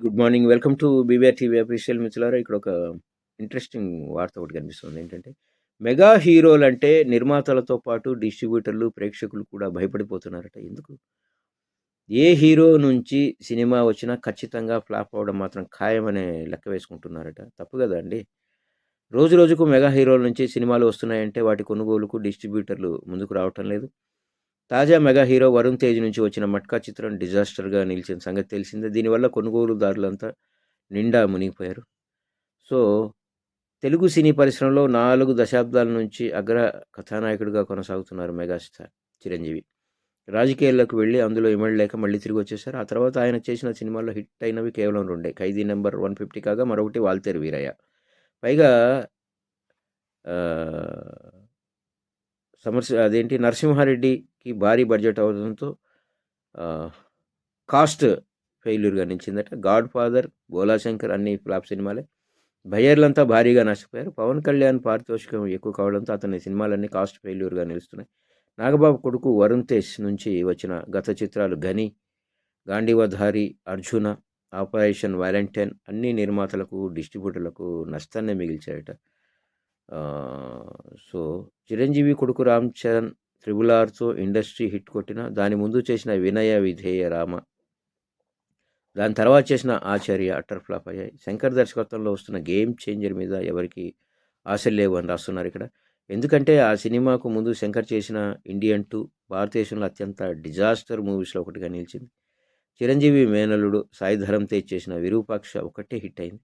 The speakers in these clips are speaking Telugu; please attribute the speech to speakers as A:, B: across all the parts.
A: Good morning. Welcome to BVR TV official మిత్రులారా. ఇక్కడ ఒక ఇంట్రెస్టింగ్ వార్త ఒకటి కనిపిస్తుంది. ఏంటంటే, మెగా హీరోలు అంటే నిర్మాతలతో పాటు డిస్ట్రిబ్యూటర్లు, ప్రేక్షకులు కూడా భయపడిపోతున్నారట. ఎందుకు? ఏ హీరో నుంచి సినిమా వచ్చినా ఖచ్చితంగా ఫ్లాప్ అవ్వడం మాత్రం ఖాయమనే లెక్క వేసుకుంటున్నారట. తప్పు కదా అండి రోజు రోజుకు మెగా హీరోల నుంచి సినిమాలు వస్తున్నాయంటే వాటి కొనుగోలుకు డిస్ట్రిబ్యూటర్లు ముందుకు రావటం లేదు. తాజా మెగా హీరో వరుణ్ తేజ్ నుంచి వచ్చిన 'మట్కా' చిత్రం డిజాస్టర్‌గా నిలిచిన సంగతి తెలిసిందే. దీనివల్ల కొనుగోలుదారులంతా నిండా మునిగిపోయారు. సో, తెలుగు సినీ పరిశ్రమలో నాలుగు దశాబ్దాల నుంచి అగ్ర కథానాయకుడిగా కొనసాగుతున్నారు మెగాస్టార్ చిరంజీవి. రాజకీయాల్లోకి వెళ్ళి అందులో ఇమడలేక మళ్ళీ తిరిగి వచ్చేసారు ఆ తర్వాత ఆయన చేసిన సినిమాల్లో హిట్ అయినవి కేవలం రెండే 'ఖైదీ నెంబర్ వన్ ఫిఫ్టీ కాగా మరొకటి 'వాల్తేరు వీరయ్య'. పైగా ఆహ్, సమర్శ అదేంటి కి భారీ బడ్జెట్ అవ్వడంతో కాస్ట్ ఫెయిల్యూర్‌గా నిలిచిందట. 'గాడ్ ఫాదర్', గోలాశంకర్ అన్ని ఫ్లాప్ సినిమాలే. భయర్లంతా భారీగా నష్టపోయారు. పవన్ కళ్యాణ్ పారితోషికం ఎక్కువ కావడంతో అతని సినిమాలన్నీ కాస్ట్ ఫెయిల్యూర్‌గా నిలుస్తున్నాయి. నాగబాబు కొడుకు వరుణ్ తేజ్ నుంచి వచ్చిన గత చిత్రాలు 'గని', 'గాంధీవధారి', 'అర్జున', 'ఆపరేషన్ వ్యాలంటైన్ అన్ని నిర్మాతలకు, డిస్ట్రిబ్యూటర్లకు నష్టాన్ని మిగిల్చాయట. సో, చిరంజీవి కొడుకు రామ్ చరణ్ 'త్రిబుల్ ఆర్'తో ఇండస్ట్రీ హిట్ కొట్టిన దాని ముందు చేసిన 'వినయ విధేయ రామ' దాని తర్వాత చేసిన 'ఆచార్య' అట్టర్ ఫ్లాప్ అయ్యాయి. శంకర్ దర్శకత్వంలో వస్తున్న 'గేమ్ చేంజర్' మీద ఎవరికి ఆశలు లేవు అని రాస్తున్నారు ఇక్కడ ఎందుకంటే ఆ సినిమాకు ముందు శంకర్ చేసిన 'ఇండియన్ టూ భారతదేశంలో అత్యంత డిజాస్టర్ మూవీస్‌లో ఒకటిగా నిలిచింది. చిరంజీవి మేనల్లుడు సాయి ధరమ్ తేజ్ చేసిన 'విరూపాక్ష' ఒకటే హిట్ అయింది.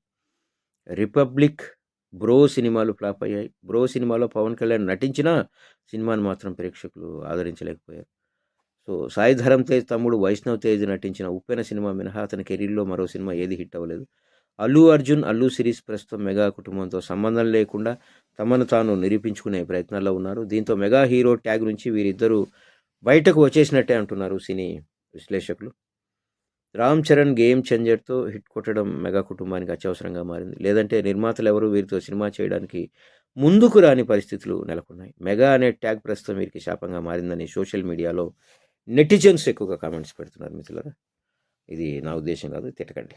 A: 'రిపబ్లిక్', 'బ్రో' సినిమాలు ఫ్లాప్ అయ్యాయి. 'బ్రో' సినిమాలో పవన్ కళ్యాణ్ నటించినా సినిమాను మాత్రం ప్రేక్షకులు ఆదరించలేకపోయారు. సో, సాయి ధరం తేజ్ తమ్ముడు వైష్ణవ్ తేజ్ నటించిన 'ఉప్పెన' సినిమా మినహా అతని కెరీర్‌లో మరో సినిమా ఏది హిట్ అవ్వలేదు. అల్లు అర్జున్, అల్లు సిరీస్ ప్రస్తుతం మెగా కుటుంబంతో సంబంధం లేకుండా తమను తాను నిరూపించుకునే ప్రయత్నాల్లో ఉన్నారు. దీంతో మెగా హీరో ట్యాగ్ నుంచి వీరిద్దరూ బయటకు వచ్చేసినట్టే అంటున్నారు సినీ విశ్లేషకులు. రామ్ చరణ్ 'గేమ్ చేంజర్'తో హిట్ కొట్టడం మెగా కుటుంబానికి అత్యవసరంగా మారింది. లేదంటే నిర్మాతలు ఎవరు వీరితో సినిమా చేయడానికి ముందుకు రాని పరిస్థితులు నెలకొన్నాయి. మెగా అనే ట్యాగ్ ప్రస్తుతం వీరికి శాపంగా మారిందని సోషల్ మీడియాలో నెటిజన్స్ ఎక్కువగా కామెంట్స్ పెడుతున్నారు మిత్రులరా ఇది నా ఉద్దేశం కాదు. తిట్టకండి.